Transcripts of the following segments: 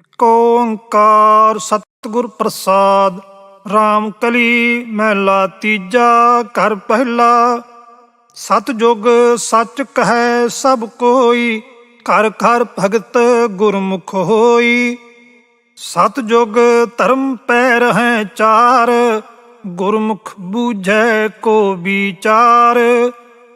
ਏਕ ਓੰਕਾਰ ਸਤਿਗੁਰ ਪ੍ਰਸਾਦ RAM ਕਲੀ ਮਹਿਲਾ ਤੀਜਾ ਘਰ ਪਹਿਲਾ। ਸਤਜੁਗ ਸੱਚ ਕਹੈ ਸਭ ਕੋਈ, ਘਰ ਘਰ ਭਗਤ ਗੁਰਮੁਖ ਹੋਈ। ਸਤਜੁਗ ਧਰਮ ਪੈ ਰਹੈ ਚਾਰ, ਗੁਰਮੁਖ ਬੂਝੈ ਕੋ ਵਿਚਾਰ।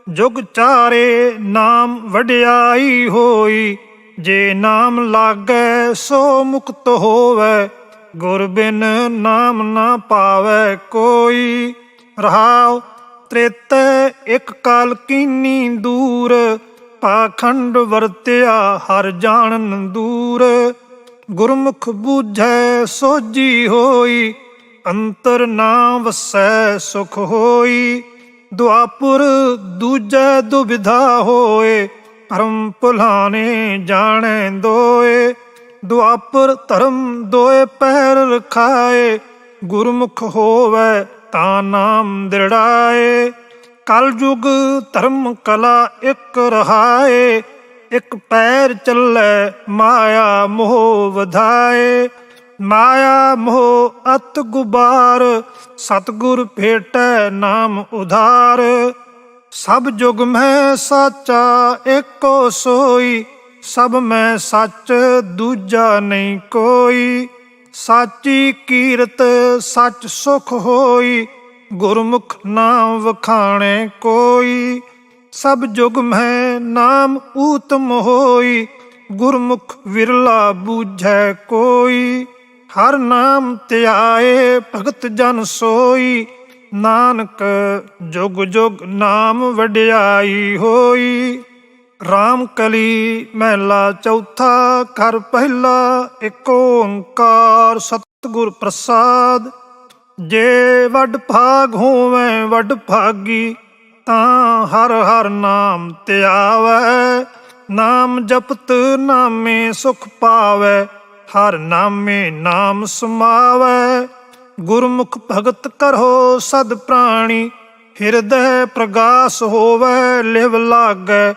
ਜੁਗ ਚਾਰੇ ਨਾਮ ਵਡਿਆਈ ਹੋਈ ਜੇ ਨਾਮ ਲਾਗੈ ਸੋ ਮੁਕਤ ਹੋਵੈ, ਗੁਰ ਬਿਨ ਨਾਮ ਨਾ ਪਾਵੈ ਕੋਈ। ਰਹਾਉ ਤ੍ਰੇਤੈ ਇੱਕ ਕਾਲ ਕੀਨੀ ਦੂਰ, ਪਾਖੰਡ ਵਰਤਿਆ ਹਰ ਜਾਣਨ ਦੂਰ। ਗੁਰਮੁਖ ਬੂਝੈ ਸੋਜੀ ਹੋਈ, ਅੰਤਰ ਨਾ ਵਸੈ ਸੁਖ ਹੋਈ। ਦੁਆਪੁਰ ਦੂਜੈ ਦੁਬਿਧਾ ਹੋਏ ਪਰਮ ਭੁਲਾਣੇ ਜਾਣੈ ਦੋਏ, ਦੁਆਪਰ ਧਰਮ ਦੋਏ ਪੈਰ ਰਖਾਏ, ਗੁਰਮੁਖ ਹੋਵੈ ਤਾਂ ਨਾਮ ਦ੍ਰਿੜਾਏ। ਕਲਯੁਗ ਧਰਮ ਕਲਾ ਇੱਕ ਰਹਾਏ, ਇੱਕ ਪੈਰ ਚੱਲੈ ਮਾਇਆ ਮੋਹ ਵਧਾਏ। ਮਾਇਆ ਮੋਹ ਅਤ ਗੁਬਾਰ, ਸਤਗੁਰ ਭੇਟੈ ਨਾਮ ਉਧਾਰ। ਸਭ ਜੁਗ ਮੈਂ ਸਾਚਾ ਏਕੋ ਸੋਈ। ਸਭ ਮੈਂ ਸੱਚ, ਦੂਜਾ ਨਹੀਂ ਕੋਈ। ਸਾਚੀ ਕੀਰਤ, ਸੱਚ ਸੁਖ ਹੋਈ। ਗੁਰਮੁਖ ਨਾਮ ਵਖਾਣੇ ਕੋਈ। ਸਭ ਜੁਗ ਮੈਂ ਨਾਮ ਊਤਮ ਹੋਈ। ਗੁਰਮੁਖ ਵਿਰਲਾ ਬੂਝੈ ਕੋਈ। ਹਰ ਨਾਮ ਧਿਆਏ ਭਗਤ ਜਨ ਸੋਈ। ਨਾਨਕ, ਜੁਗ ਜੁਗ ਨਾਮ ਵਡਿਆਈ ਹੋਈ। RAM ਕਲੀ ਮਹਿਲਾ ਚੌਥਾ, ਘਰ ਪਹਿਲਾ ਏਕ ਓੰਕਾਰ ਸਤਿਗੁਰ ਪ੍ਰਸਾਦ। ਜੇ ਵੱਡ ਭਾਗ ਹੋਵੇ, ਵੱਡ ਭਾਗੀ, ਤਾਂ ਹਰ ਹਰ ਨਾਮ ਧਿਆਵੈ ਨਾਮ ਜਪਤ ਨਾਮੇ ਸੁਖ ਪਾਵੈ, ਹਰ ਨਾਮੇ ਨਾਮ ਸਮਾਵੈ। ਗੁਰਮੁਖ ਭਗਤ ਕਰੋ ਸਦ ਪ੍ਰਾਣੀ, ਹਿਰਦੈ ਪ੍ਰਗਾਸ ਹੋਵੈ, ਲਿਵ ਲਾਗੈ।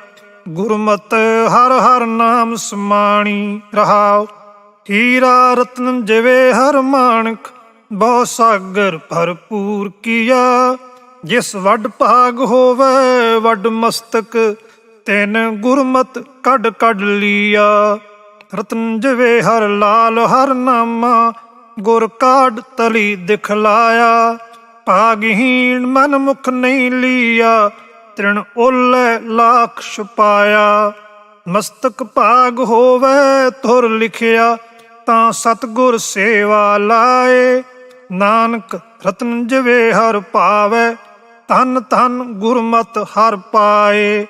ਗੁਰਮਤ ਹਰ ਹਰ ਨਾਮ ਸਮਾਣੀ ਰਹਾਉ। ਹੀਰਾ ਰਤਨ ਜਿਵੇਂ ਹਰ ਮਾਨਕ, ਬਹੁ ਸਾਗਰ ਭਰਪੂਰ ਕੀਆ। ਜਿਸ ਵੱਡ ਭਾਗ ਹੋਵੇ, ਵੱਡ ਮਸਤਕ, ਤੈਨ ਗੁਰਮਤ ਕੱਢ ਕੱਢ ਲੀਆ। ਰਤਨ ਜਿਵੇਂ ਹਰ ਲਾਲ ਹਰ ਨਾਮਾ ਗੁਰ ਕਾਢ ਤਲੀ ਦਿਖਲਾਇਆ ਭਾਗਹੀਣ ਮਨ ਮੁਖ ਨਹੀਂ ਲੀਆ, ਤ੍ਰਿਣ ਓਲੇ ਲੱਖ ਛੁਪਾਇਆ। ਮਸਤਕ ਭਾਗ ਹੋਵੇ ਤੁਰ ਲਿਖਿਆ, ਤਾਂ ਸਤਗੁਰ ਸੇਵਾ ਲਾਏ। ਨਾਨਕ ਰਤਨ ਜਵੇ ਹਰ ਪਾਵੇ ਤਨ ਤਨ ਗੁਰਮਤ ਹਰ ਪਾਏ।